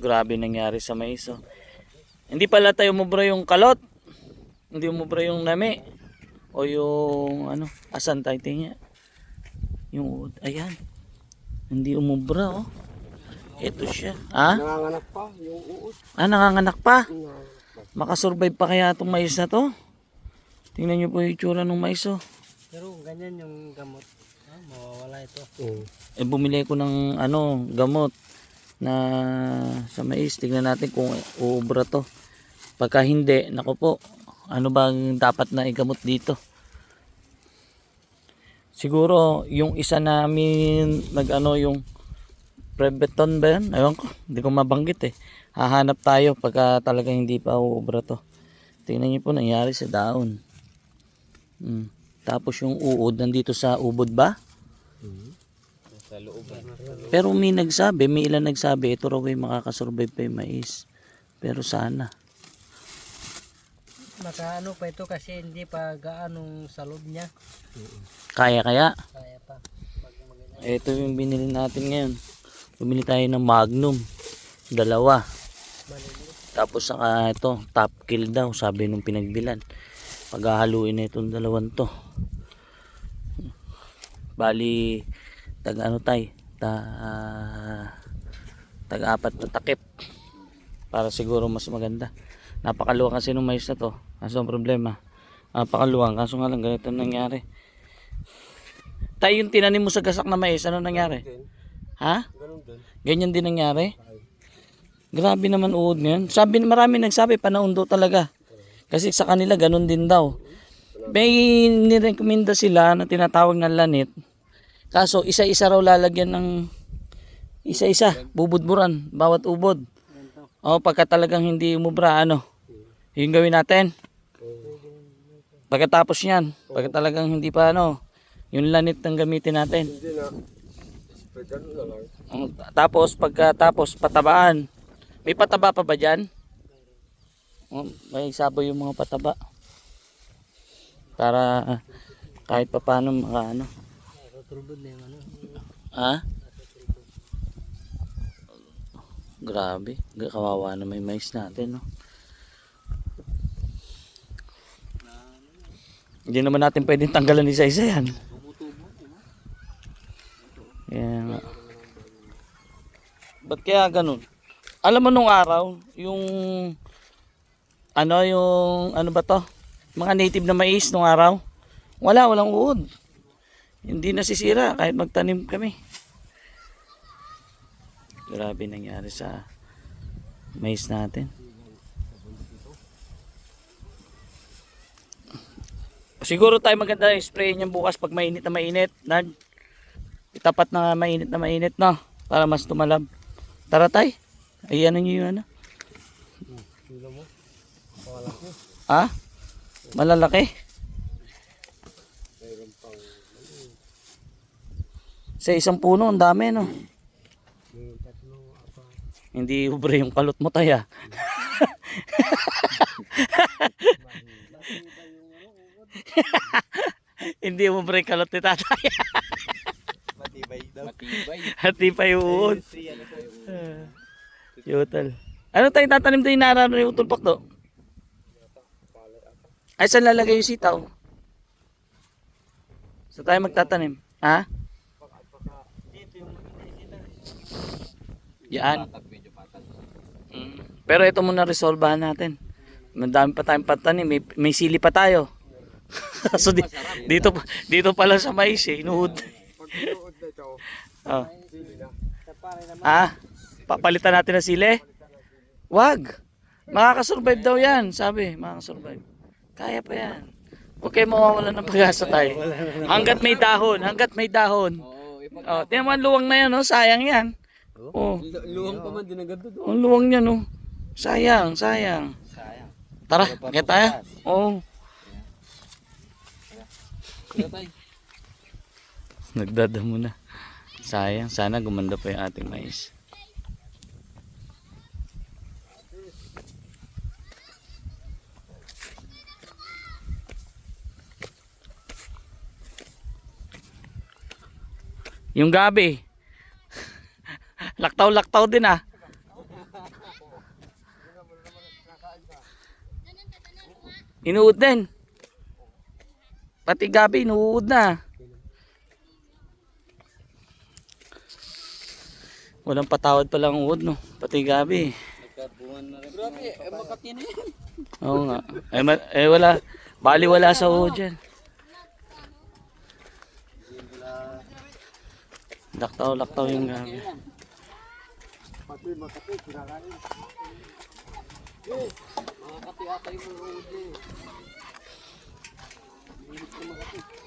Grabe nangyari sa mais. Oh. Hindi pala tayo umubra yung kalot. Hindi umubra yung nami. O yung ano, asan tayo tingin. Yung. Ayan. Hindi umubra oh. Ito siya. Ah? Nanganganak pa yung uod. Ah, nanganganak pa. Nanganganak pa. Makasurvive pa kaya itong mais na to? Tingnan nyo po yung itsura ng mais oh. Pero ganyan yung gamot. Ah, mawawala ito. Oo. Eh, bumili ko ng ano, gamot na sa mais. Tingnan natin kung uubra to. Pagka hindi, nako po, ano bang dapat na igamot dito? Siguro, yung isa namin, nag ano, yung Prebeton ba yan? Ewan ko, hindi ko mabanggit eh. Hahanap tayo pagka talaga hindi pa uubra to. Tingnan niyo po nangyari sa daon. Mm. Tapos yung uod nandito sa ubod ba? Sa loob. Pero may nagsabi, may ilan nagsabi, ito raw ay makakasurvive pa yung mais. Pero sana. Nakaano pa ito kasi hindi pa gaanong sa loob niya. Kaya kaya. Kaya pa. Ito yung binili natin ngayon. Bumili tayo ng Magnum. Dalawa. Tapos saka ito, top kill daw, sabi nung pinagbilan. Paghahaluin na itong dalawan to. Bali, tag ano tay, ta, tag apat na takip. Para siguro mas maganda. Napakaluwang kasi nung mais na to. Kaso ang problema, napakaluwang. Kaso nga lang ganito ang nangyari. Tay, yung tinanim mo sa gasak na mais, ano nangyari? Din. Ha? Ganun din. Ganyan din nangyari? Grabe naman uod ngayon. Sabi, marami nagsabi, panaundo talaga. Kasi sa kanila, ganun din daw. May nirekomenda sila na tinatawag na lanit. Kaso, isa-isa raw lalagyan ng isa-isa, bubudburan, bawat ubod. O, pagka talagang hindi umubra, ano, yung gawin natin. Pagkatapos yan, pagka talagang hindi pa, ano, yung lanit ang gamitin natin. Tapos pagkatapos patabaan. May pataba pa ba diyan? May sabo yung mga pataba. Para ah, kahit papaano maka ano. Turbod na yung ano. Ha? Grabe, Gra- kawawa na may mais natin, no. Hindi naman natin pwedeng tanggalan isa-isa yan. Kaya nga. Ba't kaya ganun? Alam mo nung araw, yung ano yung ano ba to? Mga native na mais nung araw. Wala, walang uod. Hindi nasisira kahit magtanim kami. Grabe nangyari sa mais natin. Siguro tayo maganda spray niyan bukas pag mainit na mainit. Nag itapat na mainit na mainit no para mas tumalab. Tara tay. Ayan niyo yung ano. Sila mo. Pangalaki. Ha? Malalaki. Sa isang puno ang dami no. Hindi ubre yung kalot mo taya. Hindi ubre yung kalot ni tatay. Matibay daw. Matibay. Hati pa yung uod. Yutal. Ano tayo tatanim tayo narano yung tulpak do? Ay, saan lalagay yung sitaw? Saan tayo magtatanim? Ha? Yan. Mm. Pero ito muna resolbahan natin. Madami pa tayong patanim. May, may sili pa tayo. so di, dito dito pala sa mais eh. Na ito, Oh. na. Ah, papalitan natin ng sili? Wag. Makakasurvive daw yan, sabi. Makakasurvive. Kaya pa yan. Huwag kayo mawawalan ng pag-asa tayo. Hanggat may dahon, hanggat may dahon. Oh, tingnan mo ang luwang na yan, oh. sayang yan. Oh, Luwang pa man din agad doon. ang luwang niyan, oh. Sayang, sayang. Sayang. Tara, kaya tayo. Oh. Nagdadamo na. Sayang, sana gumanda pa yung ating mais. Yung gabi. Laktaw-laktaw din ah. Inuud din. Pati gabi inuud na. Walang patawad pa lang uod no. Pati gabi. Grabe, eh, makatino yan. Oo nga. Eh, eh wala. Bali wala sa uod dyan. Laktaw-laktaw yung gabi. Pati makapi, kinalain. Eh, mga kapi ata yung mga. Hindi ko makapi.